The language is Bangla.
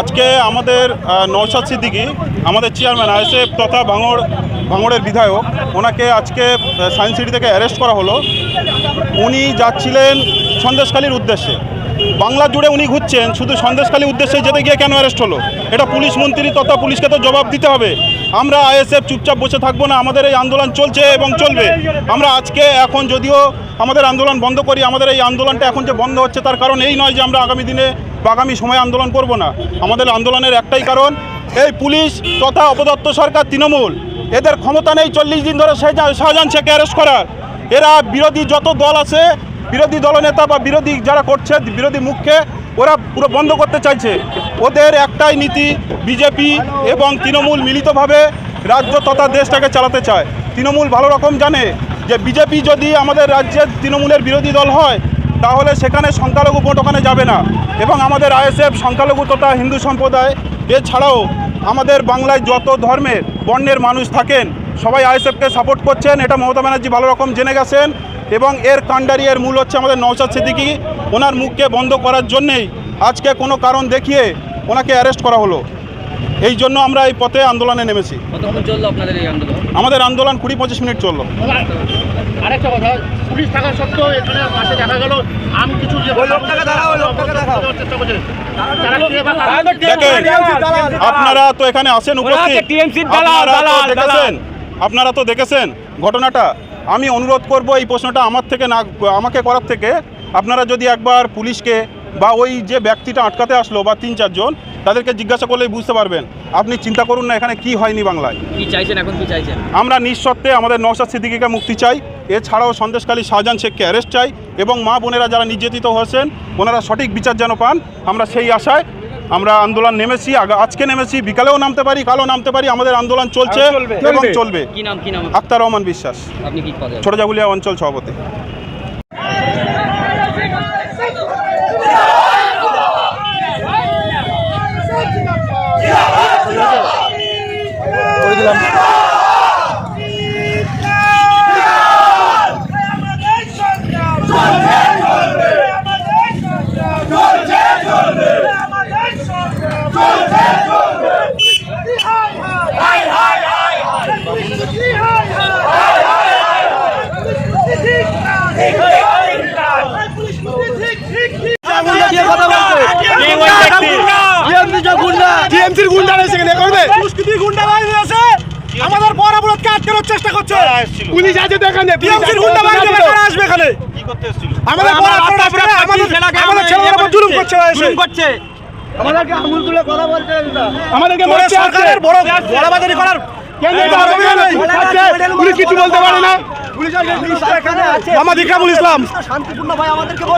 আজকে আমাদের নওশাদ সিদ্দিকি আমাদের চেয়ারম্যান আইএসএফ তথা ভাঙড়, ভাঙড়ের বিধায়ক, ওনাকে আজকে সায়েন্স সিটি থেকে অ্যারেস্ট করা হলো। উনি যাচ্ছিলেন সন্দেশখালীর উদ্দেশ্যে। বাংলা জুড়ে উনি ঘুরছেন, শুধু সন্দেশখালীর উদ্দেশ্যে যেতে গিয়ে কেন অ্যারেস্ট হলো? এটা পুলিশ মন্ত্রী তথা পুলিশকে তো জবাব দিতে হবে। আমরা আইএসএফ চুপচাপ বসে থাকব না, আমাদের এই আন্দোলন চলছে এবং চলবে। আমরা আজকে এখন যদিও আমাদের আন্দোলন বন্ধ করি, আমাদের এই আন্দোলনটা এখন যে বন্ধ হচ্ছে তার কারণ এই নয় যে আমরা আগামী দিনে আগামী সময়ে আন্দোলন করব না। আমাদের আন্দোলনের একটাই কারণ, এই পুলিশ তথা অপদত্ত সরকার তৃণমূল, এদের ক্ষমতা নেই চল্লিশ দিন ধরে শাহজাহান শেখকে অ্যারেস্ট করার। এরা বিরোধী যত দল আছে, বিরোধী দলনেতা বা বিরোধী যারা করছে, বিরোধী মুখকে ওরা পুরো বন্ধ করতে চাইছে। ওদের একটাই নীতি, বিজেপি এবং তৃণমূল মিলিতভাবে রাজ্য তথা দেশটাকে চালাতে চায়। তৃণমূল ভালো রকম জানে যে বিজেপি যদি আমাদের রাজ্যের তৃণমূলের বিরোধী দল হয় তাহলে সেখানে সংখ্যালঘু ভোট ওখানে যাবে না। এবং আমাদের আইএসএফ সংখ্যালঘু তথা হিন্দু সম্প্রদায় এছাড়াও আমাদের বাংলায় যত ধর্মের বর্ণের মানুষ থাকেন সবাই আইএসএফকে সাপোর্ট করছেন। এটা মমতা ব্যানার্জি ভালো রকম জেনে গেছেন। এবং এর কাণ্ডারি এর মূল হচ্ছে আমাদের নওশাদ সিদ্দিকি। ওনার মুখকে বন্ধ করার জন্যেই আজকে কোনো কারণ দেখিয়ে ওনাকে অ্যারেস্ট করা হলো। এই জন্য আমরা এই পথে আন্দোলনে নেমেছি। কতক্ষণ চলল আপনাদের এই আন্দোলন? আমাদের আন্দোলন কুড়ি পঁচিশ মিনিট চলল। আরেকটা কথা পুলিশ থাকা সত্ত্বেও এখানে পাশে দেখা গেল আম কিছু আপনারা তো এখানে আসেন উপস্থিত। আপনারা তো দেখেছেন আপনারা তো দেখেছেন ঘটনাটা। আমি অনুরোধ করব এই প্রশ্নটা আমার থেকে না আমাকে করার থেকে আপনারা যদি একবার পুলিশকে বা ওই যে ব্যক্তিটা আটকাতে আসলো বা তিন চারজন তাদেরকে জিজ্ঞাসা করলেই বুঝতে পারবেন। আপনি চিন্তা করুন না এখানে কি হয়নি বাংলায়। কি চাইছেন এখন কি চাইছেন? আমরা নিঃশর্তে আমাদের নওশাদ সিদ্দিকিকে মুক্তি চাই। এছাড়াও সন্দেশকালী শাহজাহান শেখকে অ্যারেস্ট চাই এবং মা বোনেরা যারা নির্যাতিত হয়েছেন ওনারা সঠিক বিচার যেন পান। আমরা সেই আশায় আমরা আন্দোলন নেমেছি আগা- আজকে নেমেছি বিকালেও নামতে পারি কালও নামতে পারি আমাদের আন্দোলন চলছে এবং চলবে। কি নাম কি নাম আক্তার রহমান বিশ্বাস। আপনি কি পদে আছেন? ছোট জাগুলিয়া অঞ্চল সভাপতি। দুষ্কৃতির গুন্ডা বাহিনী আছে আমাদের বড় আটকানোর চেষ্টা করছে। পুলিশ আছে তো এখানে গুন্ডা বাহিনী কারা আসবে এখানে? আমাদের বড় আসবে আমাদের আমাদের ছেলেদের উপর জুলুম করছে জুলুম করছে। আমাদেরকে আঙুল তুলে কথা বলতে আমাদেরকে সরকারের বড় বড়বাজারি করার পুলিশ কিছু বলতে পারে না। পুলিশ এখানে আছে। মামাদ ইকরামুল ইসলাম।